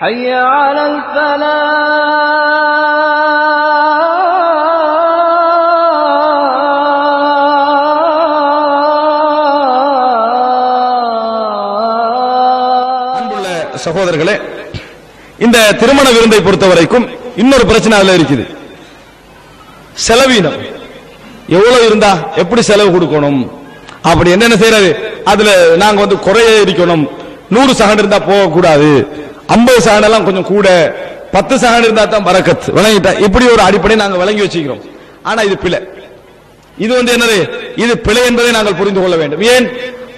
حي على الفلاح அன்புள்ள சகோதரர்களே இந்த திருமண விருந்தை பொறுத்த வரைக்கும் இன்னொரு பிரச்சனை அதுல இருக்குது செலவீனம் எவ்வளவு இருந்தா எப்படி செலவு கொடுக்கணும் அப்படி என்னென்ன செய்யறது அதுல நாங்க வந்து குறைய இருக்கணும் நூறு சகன் இருந்தா போக கூடாது ஐம்பது சகன் எல்லாம் கொஞ்சம் கூட பத்து சகன் இருந்தா தான் பரக்கத் விளங்கிட்டா? இப்படி ஒரு அடிப்படை நாங்கள் விளங்கி வச்சுக்கிறோம். ஆனா இது பிழை. இது வந்து என்னது? இது பிழை என்பதை நாங்கள் புரிந்து கொள்ள வேண்டும். ஏன்?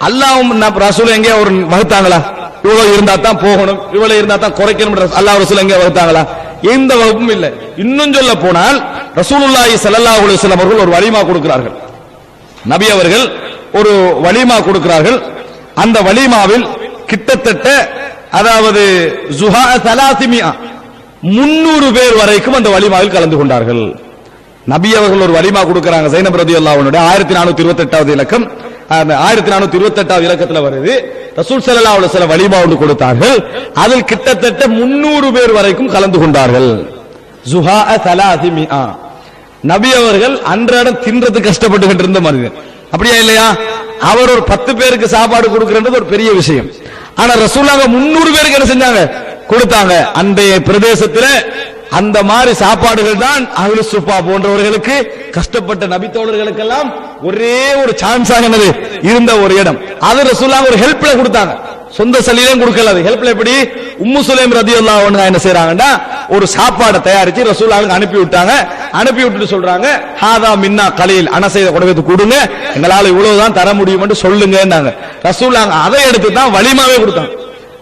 அல்லாவும் ரசூல் எங்கே ஒரு வகுத்தாங்களா? இவ்வளவு இருந்தா தான் போகணும். இவ்வளவு இருந்தா தான் குறைக்கணும் அல்லாஹ் ரசூல் எங்கே வகுத்தாங்களா? எந்த வகுப்பும் இல்லை. இன்னும் சொல்ல போனால் ரசூலுல்லாஹி சல்லல்லாஹு அலைஹி வஸல்லம் அவர்கள் ஒரு வலிமா கொடுக்கிறார்கள். நபி அவர்கள் ஒரு வலிமா கொடுக்கிறார்கள். அந்த வலிமாவில் கிட்டத்தட்ட அதாவது ஜுஹா சலாசிமியா முன்னூறு பேர் வரைக்கும் அந்த வலிமாவில் கலந்து கொண்டார்கள். நபி அவர்கள் ஒரு வலிமா கொடுக்கிறாங்க சைனப் ரதியல்லாஹு அன்ஹுடைய ஆயிரத்தி நானூத்தி இருபத்தி எட்டாவது இலக்கம். ஆயிரத்தி நானூத்தி இருபத்தி எட்டாவது இலக்கத்துல வருது. ரசூல் ஸல்லல்லாஹு அலைஹி சில வலிமா ஒன்று கொடுத்தார்கள். அதில் கிட்டத்தட்ட முன்னூறு பேர் வரைக்கும் கலந்து கொண்டார்கள். ஜுஹா சலாசிமியா. நபி அவர்கள் அன்றாடம் தின்றது கஷ்டப்பட்டு இருந்த மனிதன். அப்படியா இல்லையா? அவர் ஒரு பத்து பேருக்கு சாப்பாடு கொடுக்கிறது ஒரு பெரிய விஷயம். ஆனா ரசூலாங்க முன்னூறு பேருக்கு என்ன செஞ்சாங்க? கொடுத்தாங்க. அன்றைய பிரதேசத்துல அந்த மாதிரி சாப்பாடுகள் தான் அஹ்லு சுப்பா போன்றவர்களுக்கு கஷ்டப்பட்ட நபித்தோழர்களுக்கெல்லாம் ஒரே ஒரு சான்ஸ் ஆகினது இருந்த ஒரு இடம். அது ரசூலாங்க ஒரு ஹெல்ப்ல கொடுத்தாங்க. சொந்த சலியிலும் கொடுக்கல அது. ஹெல்ப்ல எப்படி? உம்மு அல்லா ரதியுல்லா என்ன செய்யறாங்கன்னா ஒரு சாப்பாடை தயாரிச்சு ரசூலாவுக்கு அனுப்பி விட்டாங்க அனுப்பி விட்டுட்டு சொல்றாங்க ஹாதா மின்னா கலீல் அனசைத கொடுத்து கொடுங்க. எங்களால இவ்வளவுதான் தர முடியும்னு சொல்லுங்கன்னாங்க. ரசூலாங்க அதை எடுத்து தான் வலிமாவே கொடுத்தாங்க.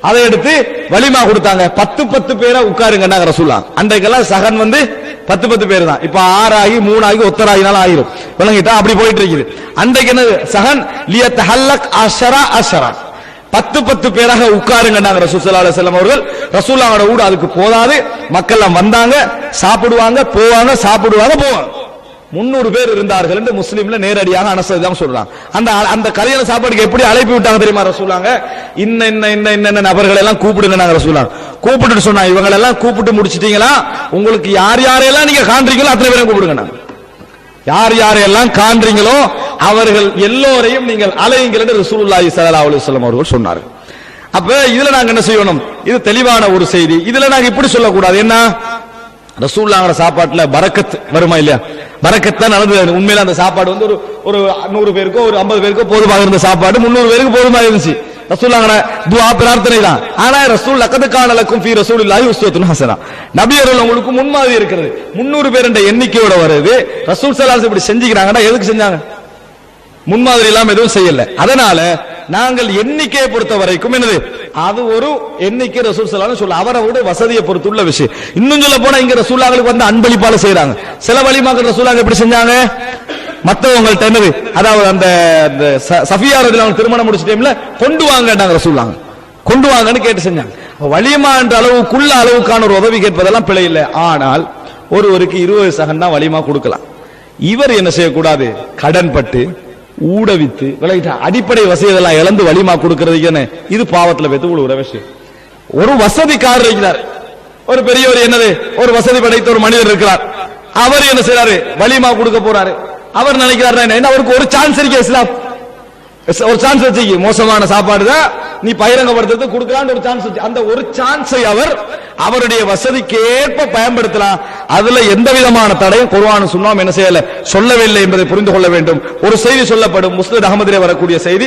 அதை எடுத்து வலிமா கொடுத்தாங்க. பத்து பத்து பேரை உட்காருங்கன்னாங்க ரசூலா அன்றைக்கெல்லாம் சகன் வந்து பத்து பத்து பேர் தான். இப்ப ஆறாகி மூணாகி ஒத்தராகினாலும் ஆயிரும். விளங்கிட்டா அப்படி போயிட்டு இருக்குது. அன்றைக்கு என்ன சகன் லியத் ஹல்லக் அஷரா அஷரா. பத்து பத்து பேராக உட்காருங்க ரசூசல்லா அலுவலம் அவர்கள். ரசூல்லாவோட ஊடு அதுக்கு போதாது. மக்கள் எல்லாம் வந்தாங்க சாப்பிடுவாங்க போவாங்க சாப்பிடுவாங்க போவாங்க. முன்னூறு பேர் இருந்தார்கள் என்று முஸ்லீம்ல நேரடியாக அனசதான் சொல்றாங்க அந்த அந்த கல்யாண சாப்பாடுக்கு எப்படி அழைப்பு விட்டாங்க தெரியுமா ரசூலாங்க? இன்ன இன்ன இன்ன இன்ன நபர்கள் எல்லாம் கூப்பிடுங்க நாங்க ரசூலாங்க கூப்பிட்டு சொன்னா இவங்க எல்லாம் கூப்பிட்டு முடிச்சிட்டீங்களா? உங்களுக்கு யார் யாரையெல்லாம் நீங்க காண்றீங்களோ அத்தனை பேரும் கூப்பிடுங்க நாங்க யார் யாரையெல்லாம் காண்றீங்களோ அவர்கள் எல்லோரையும் நீங்கள் அலையுங்கள் என்று ரசூலுல்லாஹி ஸல்லல்லாஹு அலைஹி வஸல்லம் அவர்கள் சொன்னார்கள். அப்ப இதுல நாங்க என்ன செய்யணும்? இது தெளிவான ஒரு செய்தி. இதுல நாங்க இப்படி சொல்லக்கூடாது. என்ன? ரசூல்லாங்கிற சாப்பாட்டுல பரக்கத் வருமா இல்லையா? பரக்கத் தான் நடந்தது உண்மையில அந்த சாப்பாடு வந்து ஒரு ஒரு நூறு பேருக்கோ ஒரு ஐம்பது பேருக்கோ போதுமாக இருந்த சாப்பாடு முன்னூறு பேருக்கு போதுமாக இருந்துச்சு. ரசூல்லாங்கட துவா பிரார்த்தனை தான். ஆனா ரசூல் லக்கது ரசூல் ஃபீ ரசூலில்லாஹி உஸ்வத்துன் ஹஸனா நபியர்கள் உங்களுக்கு முன்மாதிரி இருக்கிறது. முன்னூறு பேர் என்ற எண்ணிக்கையோட வருது. ரசூல் சலாஸ் இப்படி செஞ்சுக்கிறாங்கன்னா எதுக்கு செஞ்சாங்க? முன்மாதிரி இல்லாம எதுவும் செய்யல. அதனால நாங்கள் எண்ணிக்கையை பொறுத்த வரைக்கும் என்னது? அது ஒரு எண்ணிக்கை ரசூல் ஸல்லல்லாஹு சொல்ல அவரவருடைய வசதியை பொறுத்துள்ள விஷயம். இன்னும் சொல்ல போனா இங்க ரசூலாங்களுக்கு வந்து அன்பளிப்பால செய்றாங்க. சில வழிமாக்கள் ரசூலாங்க எப்படி செஞ்சாங்க? மத்தவங்கள்ட்ட என்னது? அதாவது அந்த அந்த ச- திருமணம் முடிச்ச டைம்ல கொண்டு வாங்கட்டாங்க ரசூலாங்க கொண்டு வாங்கன்னு கேட்டு செஞ்சாங்க. வலிமா என்ற அளவுக்குள்ள அளவுக்கான ஒரு உதவி கேட்பதெல்லாம் பிழை இல்லை. ஆனால் ஒருவருக்கு இருபது சகன் தான் வலிமா கொடுக்கலாம். இவர் என்ன செய்யக்கூடாது? கடன் பட்டு ஊடவித்து விலகிட்டா அடிப்படை வசதியெல்லாம் இழந்து வலிமா கொடுக்கறதுக்கு என்ன இது பாவத்துல வைத்து விழுகிற விஷயம் ஒரு வசதிக்காரர் இருக்கிறார். ஒரு பெரியவர் என்னது? ஒரு வசதி படைத்த ஒரு மனிதர் இருக்கிறார். அவர் என்ன செய்றாரு? வலிமா கொடுக்க போறாரு. அவர் நினைக்கிறாரு என்ன? அவருக்கு ஒரு சான்ஸ் இருக்கு இஸ்லாம். ஒரு சான்ஸ் வச்சுக்கி. மோசமான சாப்பாடு தான் நீ பகிரங்கப்படுத்துறது கொடுக்கலான்னு ஒரு சான்ஸ் வச்சு அந்த ஒரு சான்ஸை அவர் அவருடைய வசதிக்கு ஏற்ப பயன்படுத்தலாம். அதுல எந்த விதமான தடையும் குர்ஆன் சுண்ணாம் என்ன செய்யல? சொல்லவில்லை என்பதை புரிந்து கொள்ள வேண்டும். ஒரு செய்தி சொல்லப்படும். முஸ்லித் அகமதிலே வரக்கூடிய செய்தி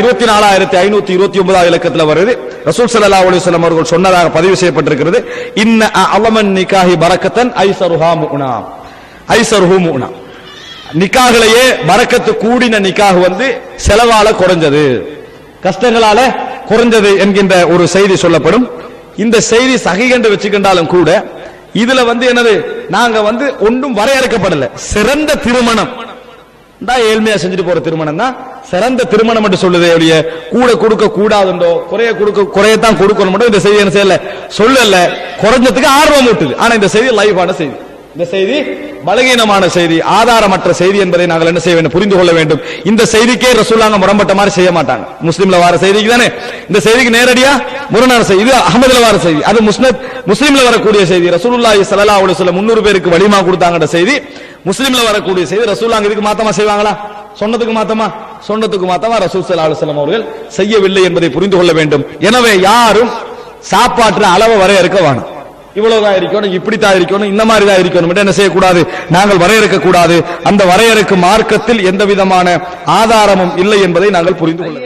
இருபத்தி நாலாயிரத்தி ஐநூத்தி இருபத்தி ஒன்பதாவது இலக்கத்தில் வருது. ரசூல் சல்லா அலைஹி அவர்கள் சொன்னதாக பதிவு செய்யப்பட்டிருக்கிறது. இன்ன அவமன் நிகாஹி பரக்கத்தன் ஐசருஹா முனா. ஐசருஹு முனா. நிக்காகலையே வரக்கத்து கூடின நிக்காக வந்து செலவால குறைஞ்சது. கஷ்டங்களால குறைஞ்சது என்கின்ற ஒரு செய்தி சொல்லப்படும். இந்த செய்தி சகிகண்டு வச்சுக்கின்றாலும் கூட இதுல வந்து என்னது நாங்க வந்து ஒன்றும் வரையறுக்கப்படல. சிறந்த திருமணம். தான் ஏழ்மையா செஞ்சுட்டு போற திருமணம் தான். சிறந்த திருமணம் என்று சொல்லுதே ஒழிய கூட கொடுக்க கூடாதுண்டோ குறைய கொடுக்க குறையத்தான் கொடுக்கணும் மட்டும் இந்த செய்தி என்ன செய்யல? சொல்லல. குறைஞ்சதுக்கு ஆர்வம் ஊட்டுது. ஆனா இந்த செய்தி லைவான செய்தி. இந்த செய்தி? பலகீனமான செய்தி ஆதாரமற்ற செய்தி என்பதை நாங்கள் என்ன செய்ய வேண்டும்? புரிந்து கொள்ள வேண்டும். இந்த செய்திக்கே ரசூலாங்க முரம்பட்ட மாதிரி செய்ய மாட்டாங்க. முஸ்லீம்ல வார செய்திக்கு தானே? இந்த செய்திக்கு நேரடியா முரணான செய்தி. இது அகமதுல வர செய்தி. அது முஸ்லிம் முஸ்லீம்ல வரக்கூடிய செய்தி. ரசூலுல்லாஹி ஸல்லல்லாஹு அலைஹி வஸல்லம் 300 பேருக்கு வலிமா கொடுத்தாங்கன்ற செய்தி. முஸ்லீம்ல வரக்கூடிய செய்தி ரசூலாங்க இதுக்கு மாத்தமா செய்வாங்களா? சொன்னதுக்கு மாத்தமா? சொன்னதுக்கு மாத்தமா ரசூல் ஸல்லல்லாஹு அலைஹி வஸல்லம் அவர்கள் செய்யவில்லை என்பதை புரிந்து கொள்ள வேண்டும். எனவே யாரும் சாப்பாட்டுல அளவை வரையறுக்க வேணும். இவ்வளவுதான் இருக்கணும் இப்படித்தான் இருக்கணும் இந்த மாதிரி தான் இருக்கணும் என்ன செய்யக்கூடாது? நாங்கள் வரையறுக்க கூடாது அந்த வரையறுக்கும் மார்க்கத்தில் எந்த விதமான ஆதாரமும் இல்லை என்பதை நாங்கள் புரிந்து கொள்ள